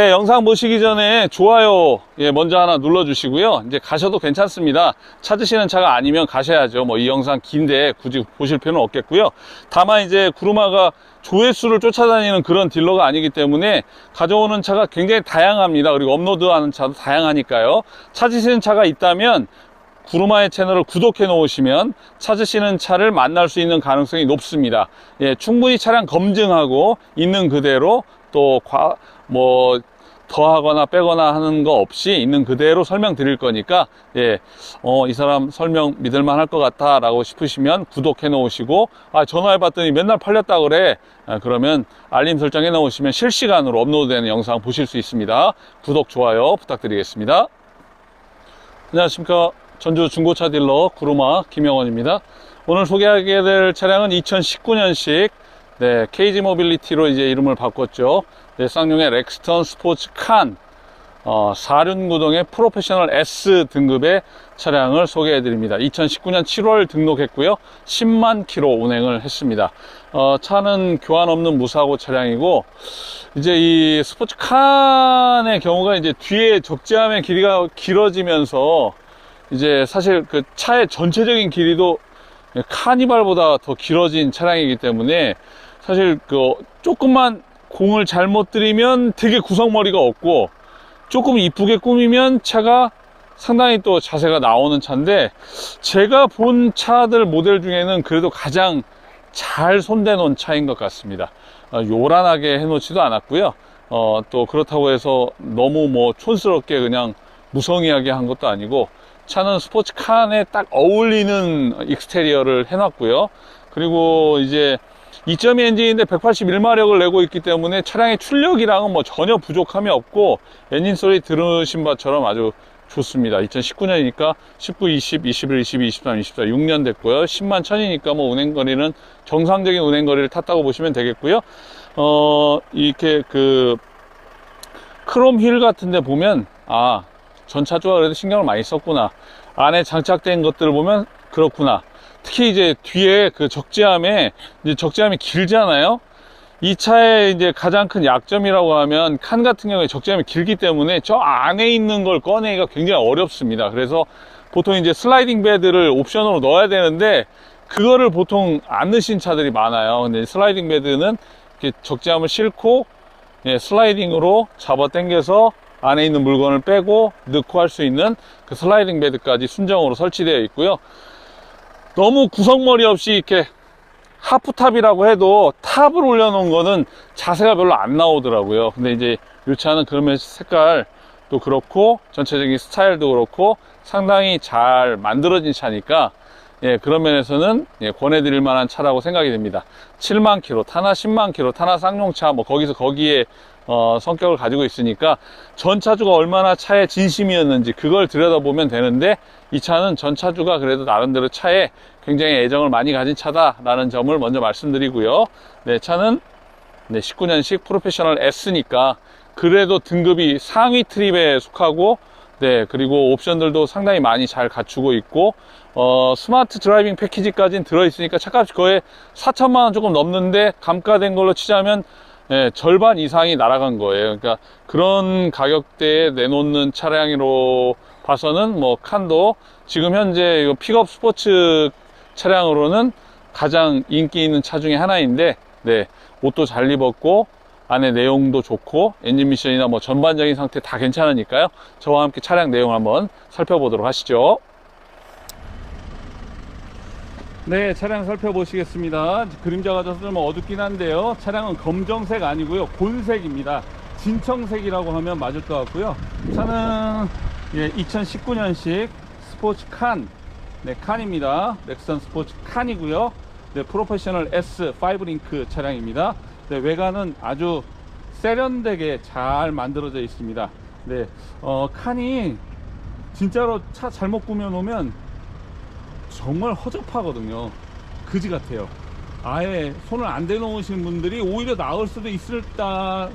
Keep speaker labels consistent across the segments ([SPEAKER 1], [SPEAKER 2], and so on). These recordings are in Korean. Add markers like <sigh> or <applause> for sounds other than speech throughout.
[SPEAKER 1] 네, 영상 보시기 전에 좋아요 예, 먼저 하나 눌러주시고요. 이제 가셔도 괜찮습니다. 찾으시는 차가 아니면 가셔야죠. 뭐 이 영상 긴데 굳이 보실 필요는 없겠고요. 다만 이제 구루마가 조회수를 쫓아다니는 그런 딜러가 아니기 때문에 가져오는 차가 굉장히 다양합니다. 그리고 업로드하는 차도 다양하니까요. 찾으시는 차가 있다면 구루마의 채널을 구독해 놓으시면 찾으시는 차를 만날 수 있는 가능성이 높습니다. 예, 충분히 차량 검증하고 있는 그대로 또 과, 뭐, 더하거나 빼거나 하는 거 없이 있는 그대로 설명 드릴 거니까, 예, 어, 이 사람 설명 믿을만 할 것 같아 라고 싶으시면 구독해 놓으시고, 아, 전화해 봤더니 맨날 팔렸다 그래. 아, 그러면 알림 설정해 놓으시면 실시간으로 업로드되는 영상 보실 수 있습니다. 구독, 좋아요 부탁드리겠습니다. 안녕하십니까. 전주 중고차 딜러 구루마 김영원입니다. 오늘 소개하게 될 차량은 2019년식 네, KG 모빌리티로 이제 이름을 바꿨죠. 네, 쌍용의 렉스턴 스포츠 칸 어, 4륜구동의 프로페셔널 S 등급의 차량을 소개해 드립니다. 2019년 7월 등록했고요. 10만 킬로 운행을 했습니다. 어, 차는 교환 없는 무사고 차량이고 이제 이 스포츠 칸의 경우가 이제 뒤에 적재함의 길이가 길어지면서 이제 사실 그 차의 전체적인 길이도 카니발보다 더 길어진 차량이기 때문에 사실 그 조금만 공을 잘못 들이면 되게 구성머리가 없고 조금 이쁘게 꾸미면 차가 상당히 또 자세가 나오는 차인데 제가 본 차들 모델 중에는 그래도 가장 잘 손대 놓은 차인 것 같습니다. 어, 요란하게 해놓지도 않았고요. 어, 또 그렇다고 해서 너무 뭐 촌스럽게 그냥 무성의하게 한 것도 아니고 차는 스포츠 칸에 딱 어울리는 익스테리어를 해놨고요. 그리고 이제 2.2 엔진인데 181마력을 내고 있기 때문에 차량의 출력이랑은 뭐 전혀 부족함이 없고 엔진 소리 들으신 바처럼 아주 좋습니다. 2019년이니까 19, 20, 21, 22, 23, 24, 6년 됐고요. 10만 천이니까 뭐 운행 거리는 정상적인 운행 거리를 탔다고 보시면 되겠고요. 어, 이렇게 그 크롬 휠 같은 데 보면 아, 전차주가 그래도 신경을 많이 썼구나. 안에 장착된 것들을 보면 그렇구나. 특히 이제 뒤에 그 적재함에 이제 적재함이 길잖아요. 이 차의 이제 가장 큰 약점이라고 하면 칸 같은 경우에 적재함이 길기 때문에 저 안에 있는 걸 꺼내기가 굉장히 어렵습니다. 그래서 보통 이제 슬라이딩 베드를 옵션으로 넣어야 되는데 그거를 보통 안 넣으신 차들이 많아요. 근데 슬라이딩 베드는 이렇게 적재함을 싣고 예, 슬라이딩으로 잡아 당겨서 안에 있는 물건을 빼고 넣고 할 수 있는 그 슬라이딩 베드까지 순정으로 설치되어 있고요. 너무 구성머리 없이 이렇게 하프탑이라고 해도 탑을 올려놓은 거는 자세가 별로 안 나오더라고요. 근데 이제 이 차는 그러면 색깔도 그렇고 전체적인 스타일도 그렇고 상당히 잘 만들어진 차니까 예, 그런 면에서는 예, 권해드릴 만한 차라고 생각이 됩니다. 7만 킬로, 타나 10만 킬로, 타나 쌍용차, 뭐 거기서 거기에 어, 성격을 가지고 있으니까 전 차주가 얼마나 차에 진심이었는지 그걸 들여다보면 되는데 이 차는 전 차주가 그래도 나름대로 차에 굉장히 애정을 많이 가진 차다라는 점을 먼저 말씀드리고요. 네, 차는 네, 19년식 프로페셔널 S니까 그래도 등급이 상위 트립에 속하고 네, 그리고 옵션들도 상당히 많이 잘 갖추고 있고, 어, 스마트 드라이빙 패키지까지는 들어있으니까 차값이 거의 4천만원 조금 넘는데, 감가된 걸로 치자면, 예, 절반 이상이 날아간 거예요. 그러니까 그런 가격대에 내놓는 차량으로 봐서는 뭐 칸도 지금 현재 이거 픽업 스포츠 차량으로는 가장 인기 있는 차 중에 하나인데, 네, 옷도 잘 입었고, 안에 내용도 좋고 엔진 미션이나 뭐 전반적인 상태 다 괜찮으니까요. 저와 함께 차량 내용 한번 살펴보도록 하시죠. 네, 차량 살펴보시겠습니다. 그림자가 좀 어둡긴 한데요. 차량은 검정색 아니고요. 곤색입니다. 진청색이라고 하면 맞을 것 같고요. 차는 예, 2019년식 스포츠 칸, 네, 칸입니다. 렉선 스포츠 칸이고요. 네, 프로페셔널 S 5 링크 차량입니다. 네, 외관은 아주 세련되게 잘 만들어져 있습니다. 네, 어, 칸이 진짜로 차 잘못 꾸며 놓으면 정말 허접하거든요. 그지 같아요. 아예 손을 안 대놓으신 분들이 오히려 나을 수도 있을까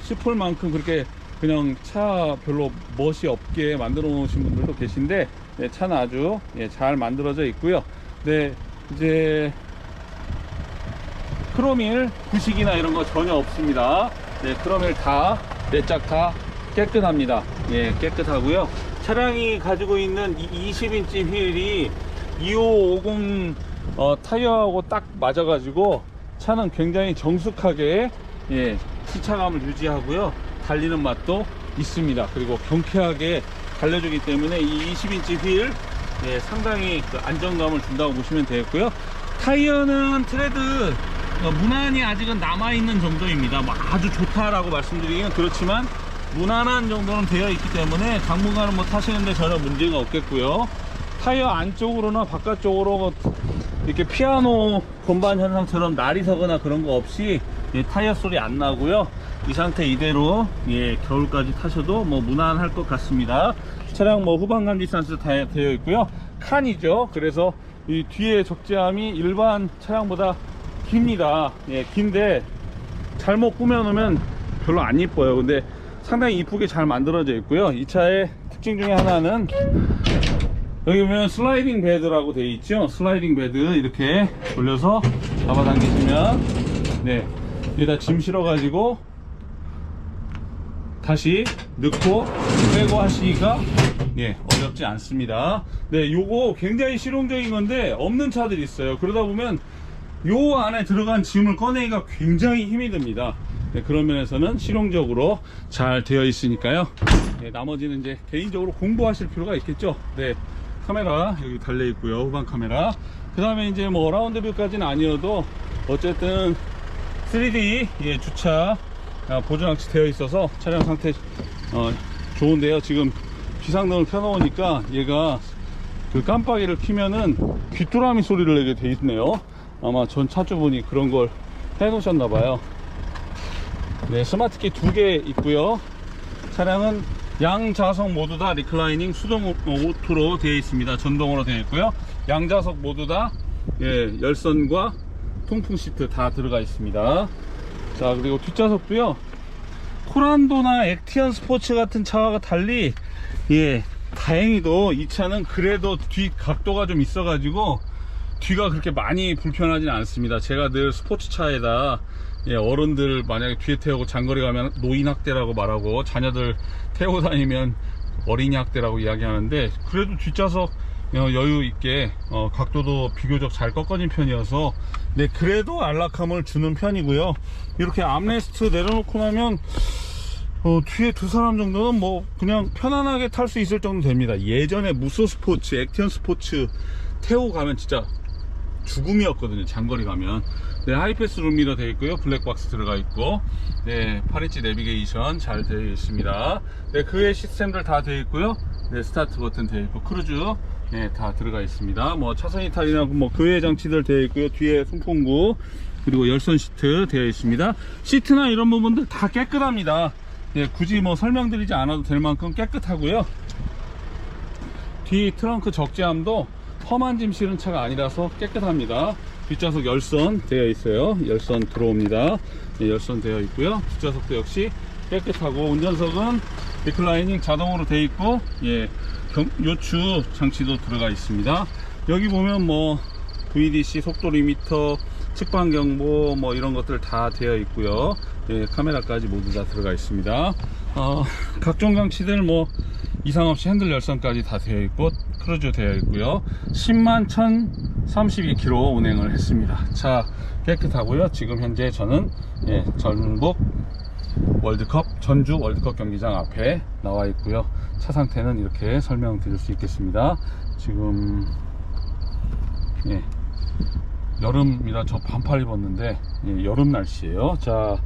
[SPEAKER 1] 싶을 만큼 그렇게 그냥 차 별로 멋이 없게 만들어 놓으신 분들도 계신데 네, 차는 아주 예, 잘 만들어져 있고요. 네, 이제 크로밀 부식이나 이런 거 전혀 없습니다. 네, 크로밀 다네짝다 깨끗합니다. 예, 깨끗하고요. 차량이 가지고 있는 20인치 휠이 2550 어, 타이어하고 딱 맞아가지고 차는 굉장히 정숙하게 예, 시차감을 유지하고요. 달리는 맛도 있습니다. 그리고 경쾌하게 달려주기 때문에 이 20인치 휠 예, 상당히 그 안정감을 준다고 보시면 되겠고요. 타이어는 트레드 어, 무난히 아직은 남아있는 정도입니다. 뭐 아주 좋다라고 말씀드리기는 그렇지만 무난한 정도는 되어 있기 때문에 당분간은 뭐 타시는데 전혀 문제가 없겠고요. 타이어 안쪽으로나 바깥쪽으로 뭐 이렇게 피아노 건반 현상처럼 날이 서거나 그런 거 없이 예, 타이어 소리 안 나고요. 이 상태 이대로 예, 겨울까지 타셔도 뭐 무난할 것 같습니다. 차량 뭐 후방 감지 센서 다 되어 있고요. 칸이죠. 그래서 이 뒤에 적재함이 일반 차량보다 깁니다. 예, 긴데 잘못 꾸며놓으면 별로 안 이뻐요. 근데 상당히 이쁘게 잘 만들어져 있고요. 이 차의 특징 중에 하나는 여기 보면 슬라이딩 베드라고 되어 있죠. 슬라이딩 베드 이렇게 돌려서 잡아당기시면 네 여기다 짐 실어 가지고 다시 넣고 빼고 하시기가 예 어렵지 않습니다. 네 요거 굉장히 실용적인 건데 없는 차들이 있어요. 그러다 보면 요 안에 들어간 짐을 꺼내기가 굉장히 힘이 듭니다. 네, 그런 면에서는 실용적으로 잘 되어 있으니까요. 네, 나머지는 이제 개인적으로 공부하실 필요가 있겠죠. 네, 카메라 여기 달려 있고요. 후방 카메라. 그 다음에 이제 뭐 라운드 뷰까지는 아니어도 어쨌든 3D 예, 주차 아, 보조장치 되어 있어서 차량 상태 어, 좋은데요. 지금 비상등을 켜놓으니까 얘가 그 깜빡이를 키면은 귀뚜라미 소리를 내게 돼 있네요. 아마 전 차주분이 그런 걸 해 놓으셨나 봐요. 네, 스마트키 두 개 있고요. 차량은 양좌석 모두 다 리클라이닝 수동 오- 오토로 되어 있습니다. 전동으로 되어 있고요. 양좌석 모두 다 예, 열선과 통풍 시트 다 들어가 있습니다. 자, 그리고 뒷좌석도요. 코란도나 액티언 스포츠 같은 차와 달리 예, 다행히도 이 차는 그래도 뒤 각도가 좀 있어 가지고 뒤가 그렇게 많이 불편하진 않습니다. 제가 늘 스포츠 차에다 예, 어른들 만약에 뒤에 태우고 장거리 가면 노인 학대라고 말하고 자녀들 태우고 다니면 어린이 학대라고 이야기하는데 그래도 뒷좌석 어, 여유 있게 어, 각도도 비교적 잘 꺾어진 편이어서 네 그래도 안락함을 주는 편이고요. 이렇게 암레스트 내려놓고 나면 어, 뒤에 두 사람 정도는 뭐 그냥 편안하게 탈 수 있을 정도 됩니다. 예전에 무소 스포츠, 액티언 스포츠 태우고 가면 진짜 죽음이었거든요. 장거리 가면. 네, 하이패스 룸미러 되어 있고요. 블랙박스 들어가 있고, 네, 8인치 내비게이션 잘 되어 있습니다. 네, 그외 시스템들 다 되어 있고요. 네, 스타트 버튼 되어 있고, 크루즈, 네, 다 들어가 있습니다. 뭐, 차선 이탈이나 뭐, 그외 장치들 되어 있고요. 뒤에 송풍구, 그리고 열선 시트 되어 있습니다. 시트나 이런 부분들 다 깨끗합니다. 네, 굳이 뭐 설명드리지 않아도 될 만큼 깨끗하고요. 뒤 트렁크 적재함도 험한 짐 실은 차가 아니라서 깨끗합니다. 뒷좌석 열선 되어 있어요. 열선 들어옵니다. 네, 열선 되어 있고요. 뒷좌석도 역시 깨끗하고 운전석은 리클라이닝 자동으로 되어 있고 예, 경- 요추 장치도 들어가 있습니다. 여기 보면 뭐 VDC 속도 리미터, 측방 경보 뭐 이런 것들 다 되어 있고요. 예, 카메라까지 모두 다 들어가 있습니다. 어, 각종 장치들 뭐 이상 없이 핸들 열선까지 다 되어 있고 크루즈 되어 있고요. 10만 1032km 운행을 했습니다. 차 깨끗하고요. 지금 현재 저는 예, 전북 월드컵 전주 월드컵 경기장 앞에 나와 있고요. 차 상태는 이렇게 설명드릴 수 있겠습니다. 지금 예, 여름이라 저 반팔 입었는데 예, 여름 날씨예요. 자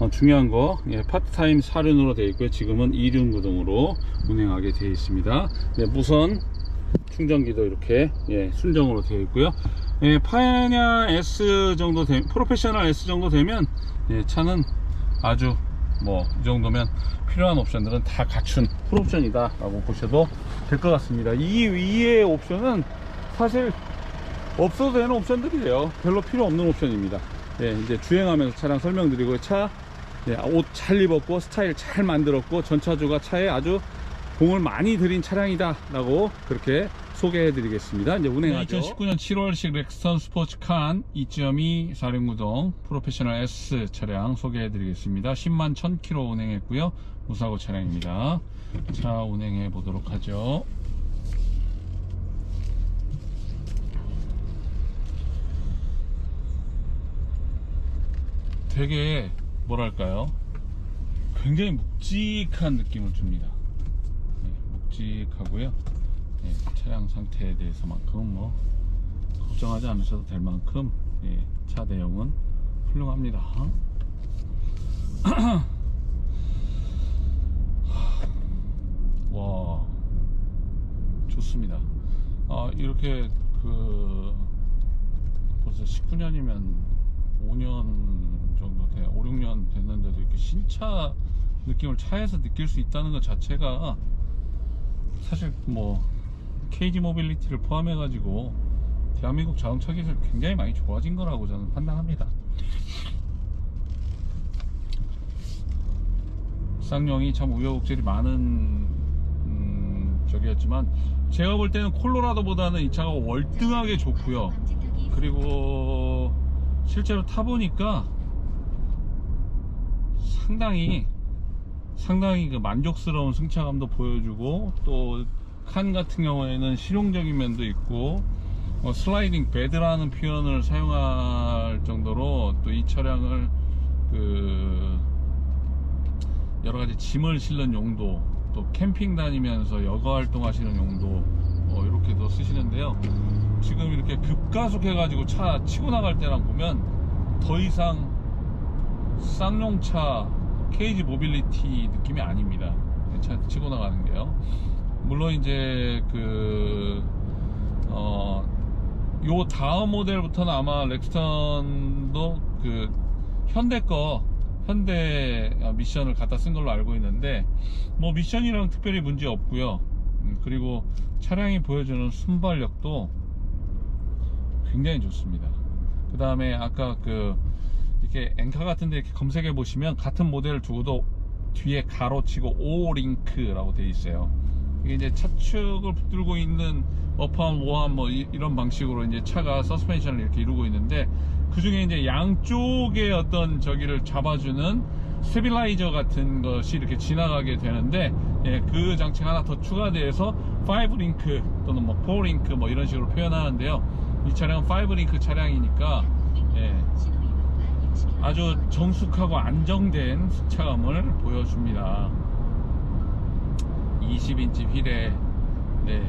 [SPEAKER 1] 어, 중요한 거 예, 파트타임 사륜으로 되어 있고요. 지금은 이륜 구동으로 운행하게 되어 있습니다. 네, 무선 충전기도 이렇게 예, 순정으로 되어 있고요. 예, 파이어니아 S 정도 되, 프로페셔널 S 정도 되면 예, 차는 아주 뭐 이 정도면 필요한 옵션들은 다 갖춘 풀옵션이다 라고 보셔도 될 것 같습니다. 이 위의 옵션은 사실 없어도 되는 옵션들이에요. 별로 필요 없는 옵션입니다. 예, 이제 주행하면서 차량 설명드리고 차옷잘 입었고 스타일 잘 만들었고 전차주가 차에 아주 공을 많이 들인 차량이다 라고 그렇게 소개해 드리겠습니다. 이제 운행하죠. 2019년 7월식 렉스턴 스포츠칸 2.2 사륜구동 프로페셔널 S 차량 소개해 드리겠습니다. 10만 1000km 운행했고요. 무사고 차량입니다. 자, 운행해 보도록 하죠. 되게 뭐랄까요? 굉장히 묵직한 느낌을 줍니다. 네, 묵직하고요. 네, 차량 상태에 대해서만큼은 뭐 걱정하지 않으셔도 될 만큼 예, 차 내용은 훌륭합니다. <clears throat> 와 좋습니다. 아 이렇게 그 벌써 19년이면 5년 정도 돼 5, 6년 됐는데도 이렇게 신차 느낌을 차에서 느낄 수 있다는 것 자체가 사실 뭐 KG 모빌리티를 포함해 가지고 대한민국 자동차 기술 굉장히 많이 좋아진 거라고 저는 판단합니다. 쌍용이 참 우여곡절이 많은 음, 적이었지만 제가 볼 때는 콜로라도보다는 이 차가 월등하게 좋고요. 그리고 실제로 타보니까 상당히 상당히 그 만족스러운 승차감도 보여주고 또 칸 같은 경우에는 실용적인 면도 있고 어, 슬라이딩 베드라는 표현을 사용할 정도로 또 이 차량을 그 여러 가지 짐을 실는 용도 또 캠핑 다니면서 여가 활동하시는 용도 어, 이렇게도 쓰시는데요. 지금 이렇게 급가속 해 가지고 차 치고 나갈 때랑 보면 더 이상 쌍용차 케이지 모빌리티 느낌이 아닙니다. 차 치고 나가는 게요. 물론 이제 그 어, 요 다음 모델부터는 아마 렉스턴도 그 현대 거 현대 미션을 갖다 쓴 걸로 알고 있는데 뭐 미션이랑 특별히 문제 없고요. 음, 그리고 차량이 보여주는 순발력도 굉장히 좋습니다. 그 다음에 아까 그 이렇게 엔카 같은데 이렇게 검색해 보시면 같은 모델을 두고도 뒤에 가로치고 오링크라고 되어 있어요. 이게 이제 차축을 붙들고 있는 어팜, 오함 뭐 이, 런 방식으로 이제 차가 서스펜션을 이렇게 이루고 있는데 그 중에 이제 양쪽의 어떤 저기를 잡아주는 스테빌라이저 같은 것이 이렇게 지나가게 되는데 예, 그 장치가 하나 더 추가돼서 5링크 또는 뭐 4링크 뭐 이런 식으로 표현하는데요. 이 차량은 5링크 차량이니까 예, 아주 정숙하고 안정된 승차감을 보여줍니다. 20인치 휠에 네,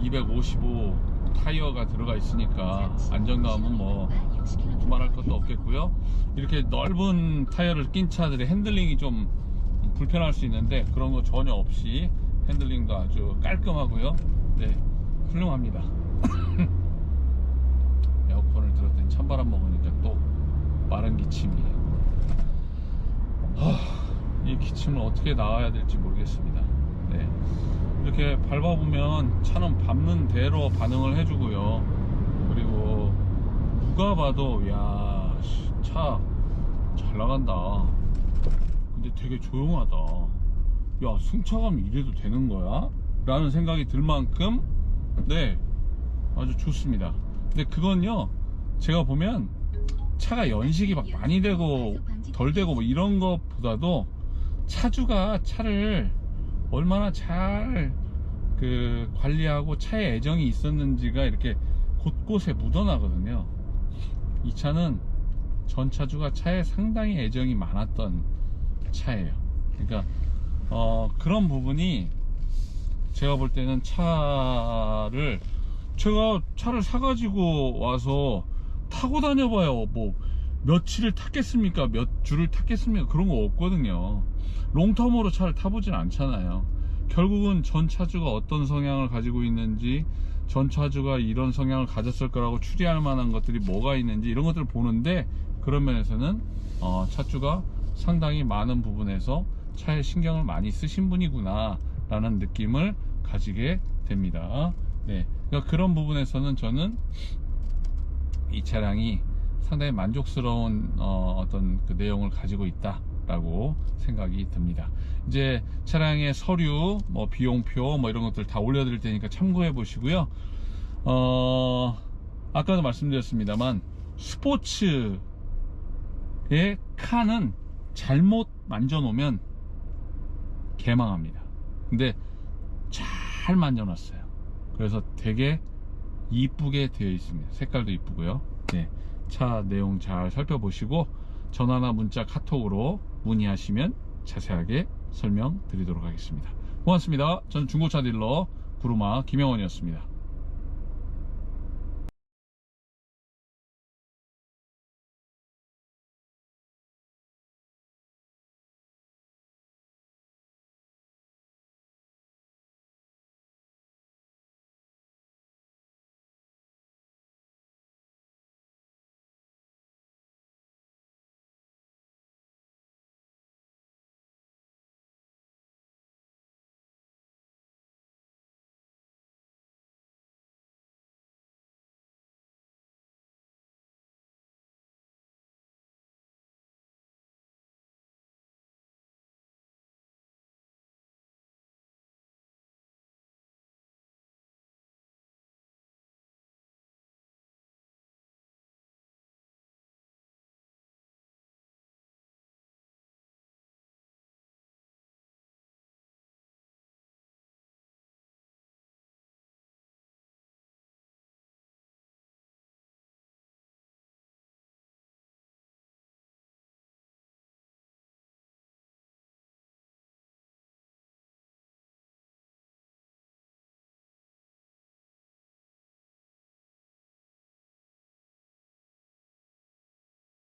[SPEAKER 1] 255 타이어가 들어가 있으니까 안정감은 뭐 두말할 것도 없겠고요. 이렇게 넓은 타이어를 낀 차들의 핸들링이 좀 불편할 수 있는데 그런 거 전혀 없이 핸들링도 아주 깔끔하고요. 네, 훌륭합니다. <laughs> 에어컨을 들었더니 찬바람 먹으니까 또 빠른 기침이. 하, 이 기침을 어떻게 나와야 될지 모르겠습니다. 네. 이렇게 밟아보면 차는 밟는 대로 반응을 해주고요. 그리고 누가 봐도 야, 차 잘 나간다. 근데 되게 조용하다. 야, 승차감이 이래도 되는 거야? 라는 생각이 들 만큼 네, 아주 좋습니다. 근데 그건요, 제가 보면 차가 연식이 막 많이 되고 덜 되고 뭐 이런 것보다도 차주가 차를 얼마나 잘 그 관리하고 차에 애정이 있었는지가 이렇게 곳곳에 묻어나거든요. 이 차는 전 차주가 차에 상당히 애정이 많았던 차예요. 그러니까 어, 그런 부분이 제가 볼 때는 차를 제가 차를 사가지고 와서 타고 다녀봐요. 뭐 며칠을 탔겠습니까? 몇 주를 탔겠습니까? 그런 거 없거든요. 롱텀으로 차를 타보진 않잖아요. 결국은 전 차주가 어떤 성향을 가지고 있는지, 전 차주가 이런 성향을 가졌을 거라고 추리할 만한 것들이 뭐가 있는지 이런 것들을 보는데 그런 면에서는 어, 차주가 상당히 많은 부분에서 차에 신경을 많이 쓰신 분이구나 라는 느낌을 가지게 됩니다. 네. 그러니까 그런 부분에서는 저는 이 차량이 상당히 만족스러운 어, 떤그 내용을 가지고 있다 라고 생각이 듭니다. 이제 차량의 서류, 뭐 비용표, 뭐 이런 것들 다 올려 드릴 테니까 참고해 보시고요. 어, 아까도 말씀드렸습니다만 스포츠의 칸은 잘못 만져 놓으면 개망합니다. 근데 잘 만져 놨어요. 그래서 되게 이쁘게 되어 있습니다. 색깔도 이쁘고요. 네, 차 내용 잘 살펴보시고 전화나 문자 카톡으로 문의하시면 자세하게 설명드리도록 하겠습니다. 고맙습니다. 저는 중고차 딜러 구루마 김영원이었습니다.